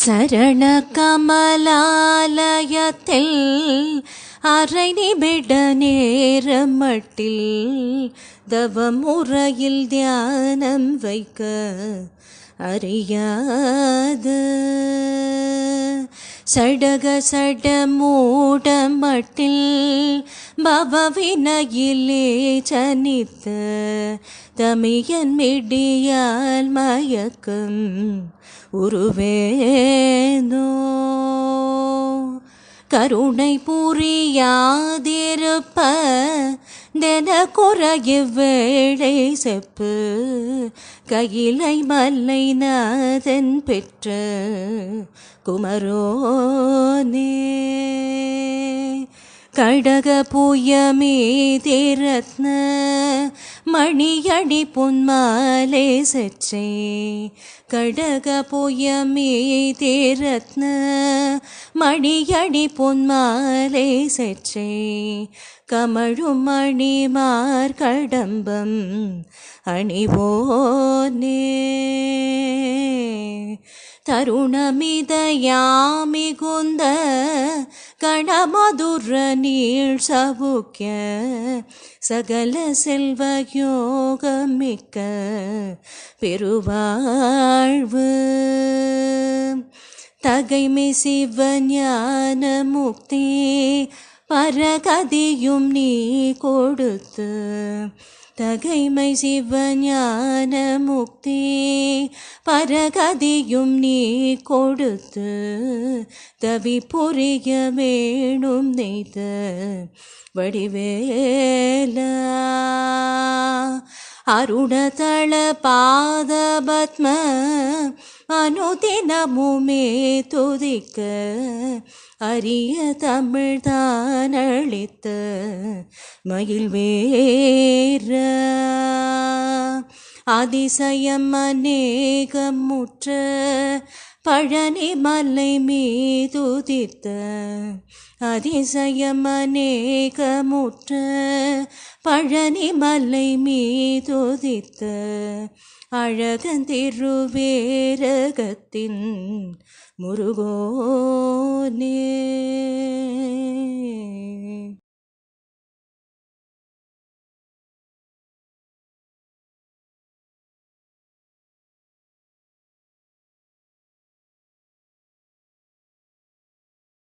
சரண கமலாலயத்தில் அரை நிமிட நேரமட்டில் தவமுறையில் தியானம் வைக்க அறியாது. சடக சட மூடமட்டில் பவவினையிலே ஜனித்த தமியன் மிடியால் மயக்கம் உருவேனோ கருணை புரியாதிருப்ப தென குறைய வேளை செப்பு கையிலை மல்லை நாதன் பெற்ற குமரோனே. கடக புயமே புயமீதிரத்ன மணியடி பொன்மாலை சற்றே. கடக பொய்யமே தேரத்ன மணியடி பொன்மாலை சற்றே. கமழும் மணிமார் கடம்பம் அணிவோனே. தருணமிதயாமிகுந்த கணமதுர நீள் சவுக்கிய சகல செல்வ யோகமிக்க பெருவாழ்வு. தகைமை சிவ ஞான முக்தி பரகதியும் நீ கொடுத்து தகைமை சிவஞான முக்தி பரகதியும் நீ கொடுத்து தவி புரிய வேணும் நெய்த வடிவேலா. அருணதள பாதபத்ம அனுதினமுமே துதிக்க அரிய தமிழ் தானளித்த மயில் வேற அதிசயம் அநேகம் முற்ற பழனி மலை மீதுதித்த அதிசயம் அநேகமுற்ற பழனி மலை மீதுதித்த அழகன் திருவேரகத்தின் முருகோனே.